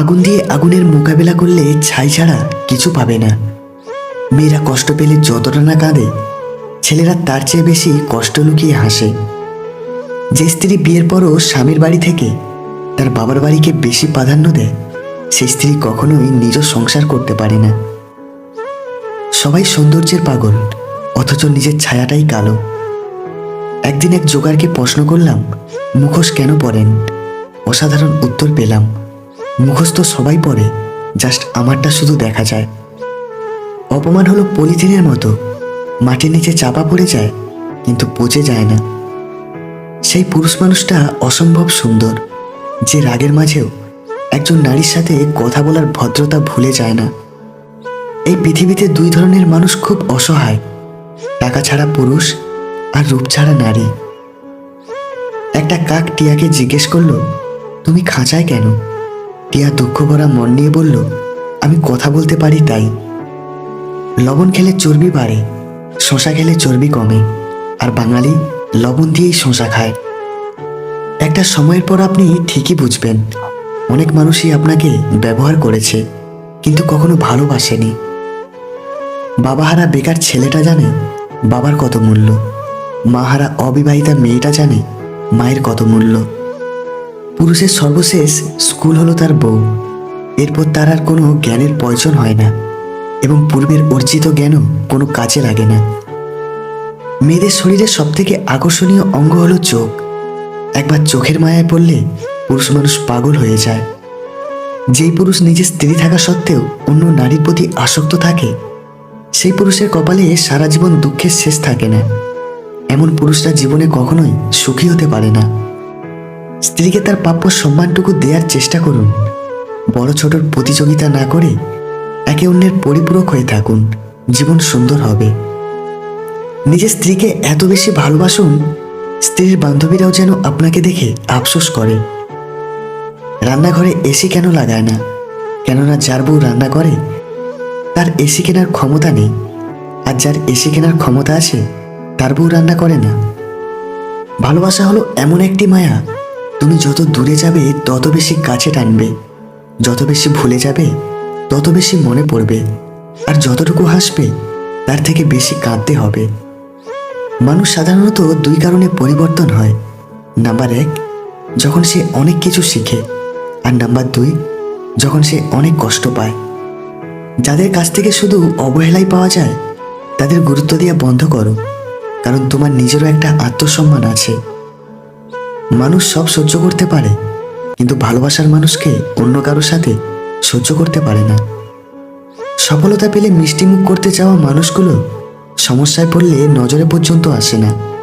আগুন দিয়ে আগুনের মোকাবেলা করলে ছাই ছাড়া কিছু পাবে না। মেয়েরা কষ্ট পেলে যতটা না কাঁদে, ছেলেরা তার চেয়ে বেশি কষ্ট লুকিয়ে হাসে। যে স্ত্রী বিয়ের পরও স্বামীর বাড়ি থেকে তার বাবার বাড়িকে বেশি প্রাধান্য দেয়, সেই স্ত্রী কখনোই নিজ সংসার করতে পারে না। সবাই সৌন্দর্যের পাগল, অথচ নিজের ছায়াটাই কালো। একদিন এক জোগাড়কে প্রশ্ন করলাম, মুখোশ কেন পরেন? অসাধারণ উত্তর পেলাম। মুখোশ তো সবাই পরে জাস্ট আমারটা শুধু দেখা যায়। অপমান হলো পলিথিনের মতো, মাটির নিচে চাপা পড়ে যায়, কিন্তু পচে যায় না। সেই পুরুষ মানুষটা অসম্ভব সুন্দর, যে রাগের মাঝেও একজন নারীর সাথে কথা বলার ভদ্রতা ভুলে যায় না। এই পৃথিবীতে দুই ধরনের মানুষ খুব অসহায়, টাকা ছাড়া পুরুষ আর রূপ ছাড়া নারী। একটা কাক টিয়াকে জিজ্ঞেস করল, তুমি খাঁচায় কেন? টিয়া দুঃখ ভরা মন নিয়ে বলল, আমি কথা বলতে পারি তাই। লবণ খেলে চর্বি বাড়ে, শশা খেলে চর্বি কমে, আর বাঙালি লবণ দিয়েই শশা খায়। একটা সময়ের পর আপনি ঠিকই বুঝবেন, অনেক মানুষই আপনাকে ব্যবহার করেছে, কিন্তু কখনো ভালোবাসেনি। বাবাহারা বেকার ছেলেটা জানে, বাবার কত মূল্য। মাহারা অবিবাহিতা মেয়েটা জানে, মায়ের কত মূল্য। পুরুষের সর্বশেষ স্কুল হলো তার বউ। এরপর তার আর কোনো জ্ঞানের প্রয়োজন হয় না এবং পূর্বের অর্জিত জ্ঞানও কোনো কাজে লাগে না। মেয়েদের শরীরের সবথেকে আকর্ষণীয় অঙ্গ হলো চোখ। একবার চোখের মায়ায় পড়লে পুরুষ মানুষ পাগল হয়ে যায়। যেই পুরুষ নিজের স্ত্রী থাকা সত্ত্বেও অন্য নারীর প্রতি আসক্ত থাকে, সেই পুরুষের কপালে সারা জীবন দুঃখের শেষ থাকে না। এমন পুরুষরা জীবনে কখনোই সুখী হতে পারে না। স্ত্রীকে তার প্রাপ্য সম্মানটুকু দেওয়ার চেষ্টা করুন। বড় ছোটর প্রতিযোগিতা না করে একে অন্যের পরিপূরক হয়ে থাকুন। জীবন সুন্দর হবে। নিজের স্ত্রীকে এত বেশি ভালোবাসুন, স্ত্রীর বান্ধবীরাও যেন আপনাকে দেখে আফসোস করে। রান্নাঘরে এসি কেন লাগায় না? কেননা যার বউ রান্না করে, তার এসি কেনার ক্ষমতা নেই। আর যার এসি কেনার ক্ষমতা আছে, তার বউ রান্না করে না। ভালোবাসা হলো এমন একটি মায়া তুমি যত দূরে যাবে, তত বেশি কাছে টানবে। যত বেশি ভুলে যাবে, তত বেশি মনে পড়বে। আর যতটুকু হাসবে, তার থেকে বেশি কাঁদতে হবে। মানুষ সাধারণত দুই কারণে পরিবর্তন হয়। নাম্বার এক, যখন সে অনেক কিছু শিখে। আর নাম্বার দুই, যখন সে অনেক কষ্ট পায়। যাদের কাছ থেকে শুধু অবহেলাই পাওয়া যায়, তাদের গুরুত্ব দেওয়া বন্ধ করো। কারণ তোমার নিজেরও একটা আত্মসম্মান আছে। মানুষ সব সহ্য করতে পারে, কিন্তু ভালোবাসার মানুষকে অন্য কারও সাথে সহ্য করতে পারে না। সফলতা পেলে মিষ্টিমুখ করতে চাওয়া মানুষগুলো সমস্যায় পড়লে নজরে পর্যন্ত আসে না।